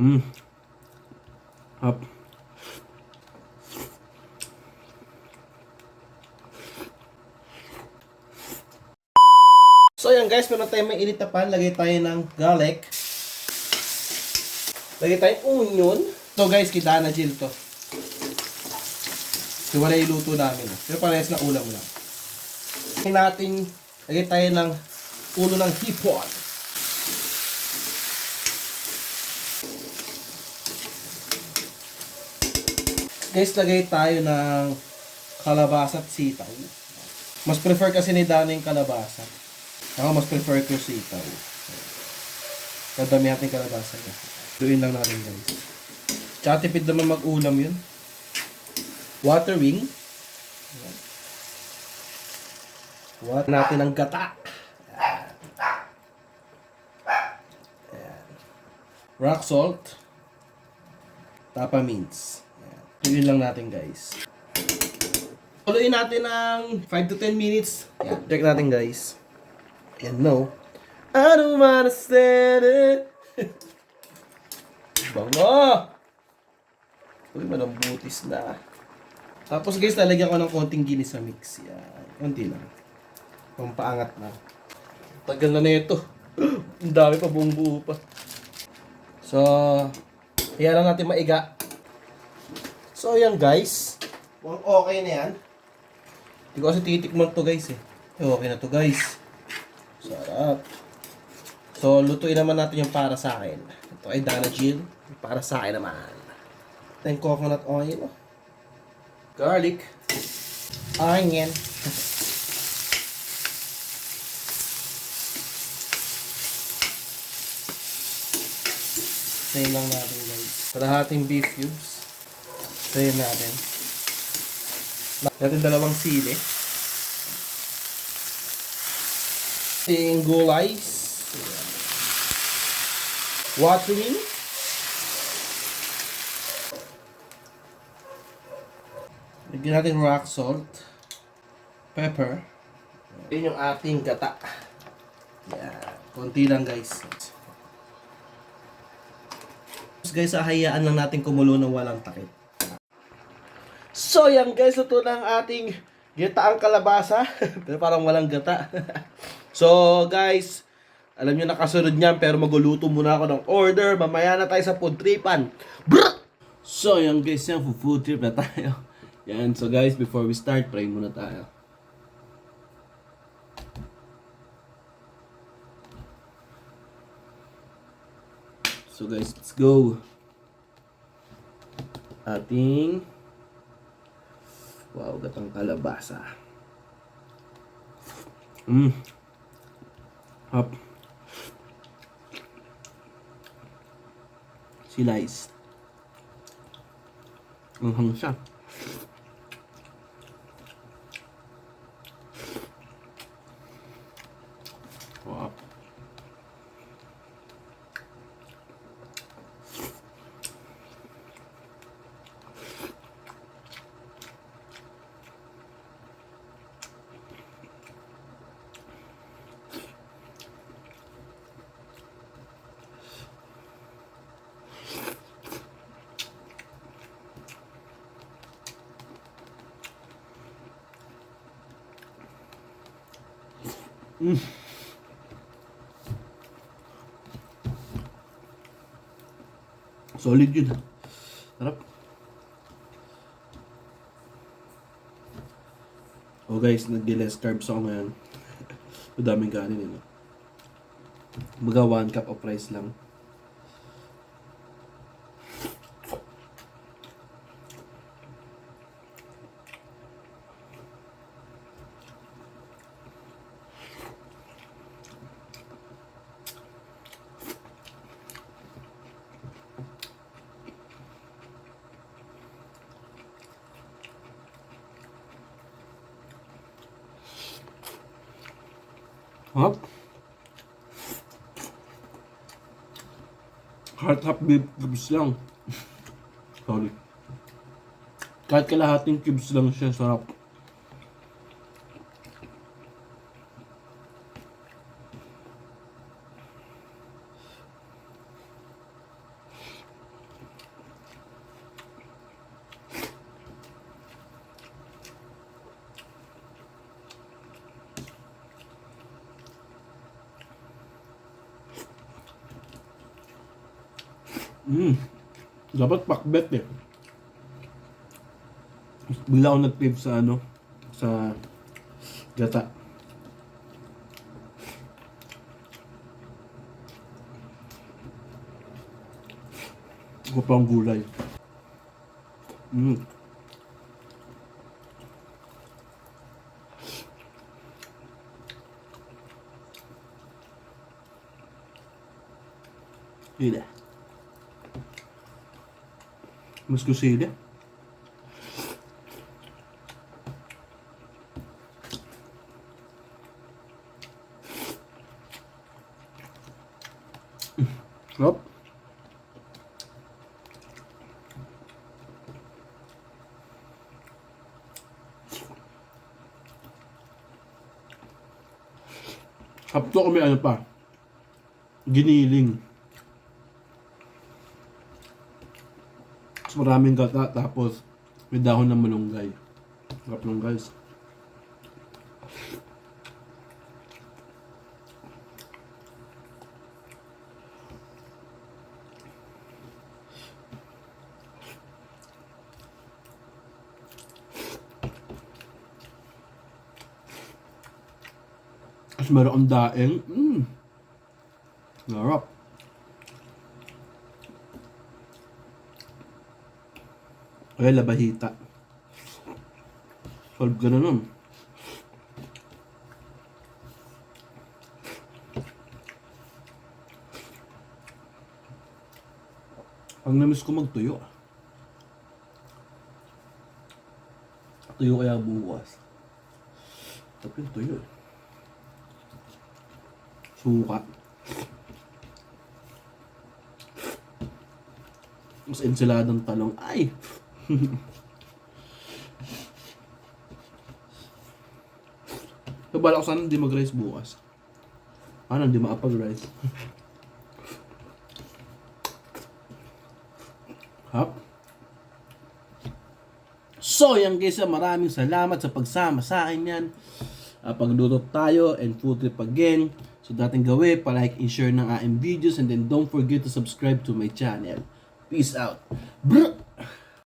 Mm. Hap. So yan guys, meron tayong may init na pan. Lagay tayo ng garlic. Lagay tayong onion. So guys, kita na Jill to. So wala iluto namin. eh. Pero parehas na ulam lang. Lagay natin, lagay tayo ng ulo ng hipon. Guys, lagay tayo ng kalabasa at sitaw. Mas prefer kasi ni Dana yung kalabasa. Ako mas prefer ko sitaw. Kadami natin kalabasa niya. Doin lang natin guys. Tsaka tipid naman mag-ulam yun. Water wing. What natin ang gata. Rock salt. Tapa mince. Yun lang natin guys. Tuloyin natin ng 5 to 10 minutes. Ayan. Check natin guys. Ayan, no. I don't wanna stand it. Bango! Uy, malambutis na. Tapos guys, lalagyan ko ng konting ginis sa mix. Yan. Konti lang. Pampaangat na. Tagal na na ito. Ang dami pa buong buo pa. So, kaya lang natin maiga. So, yan guys. Mukhang okay na yan. Hindi ko kasi titikman to guys eh. Eh, Okay na to guys. Sarap. So, lutuin naman natin yung para sa akin. Ito ay Dana Jill. Para sa akin naman. Yung coconut oil. Garlic. Onion. Sayin lang natin guys. Kalahating beef cubes. Sayin natin. Natin dalawang sili. Ating gulay. Watering. Lagyan natin rock salt. Pepper. Yun yung ating gata. Yan. Konti lang guys. Guys, ahayaan lang natin kumulo ng walang takip. So yan guys, ito ang ating gitaang kalabasa. pero parang walang gata. so guys, alam nyo nakasunod niyan pero maguluto muna ako ng order. Mamaya na tayo sa food tripan. Brr! So yan guys, yan food trip na tayo. Yan, so guys, before we start, pray muna tayo. So guys, let's go. Ating Wow, gatang kalabasa. Mm. Hop. Slice. Ang hang. Wow. Solid yun. Sarap. Oh guys, nag-less carbs ako ngayon. Madaming kanin yun. Baga one cup of rice lang. Hop. Kahit half beef cubes lang. Sorry. Kahit kalahating cubes lang siya, sarap. Mm. Dapat pakbet eh. Bigla ako nag-crave sa ano, sa gata. Ako pa ang gulay. Mm. Sili. Mas ko sili. Sarap. Hapto kami ano pa. Giniling. Maraming gata tapos may dahon ng malunggay. Sarap nung guys. Tapos meron ang daeng. Mmm. Sarap. Kaya labahita. Solve ka na nun. Ang namiss ko magtuyo. Tuyo kaya bukas. Tapi tuyo eh. Suka. Mas ensaladang talong. Ay! Nabala ko sana hindi mag-rice bukas. Ano, hindi makapag-rice. Hap. So, yan guys, maraming salamat sa pagsama sa akin yan. Uh, pagluto tayo and food trip again. So, dating gawin, palike and share ng aking videos and then don't forget to subscribe to my channel. Peace out. Brr!